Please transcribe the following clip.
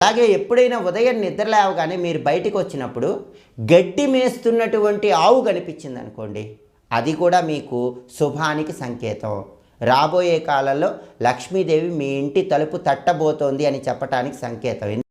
అలాగే ఎప్పుడైనా ఉదయం నిద్ర లేవగానే మీరు బయటికి వచ్చినప్పుడు గడ్డి మేస్తున్నటువంటి ఆవు కనిపించింది అనుకోండి అది కూడా మీకు శుభానికి సంకేతం. రాబోయే కాలంలో లక్ష్మీదేవి మీ ఇంటి తలుపు తట్టబోతోంది అని చెప్పటానికి సంకేతం.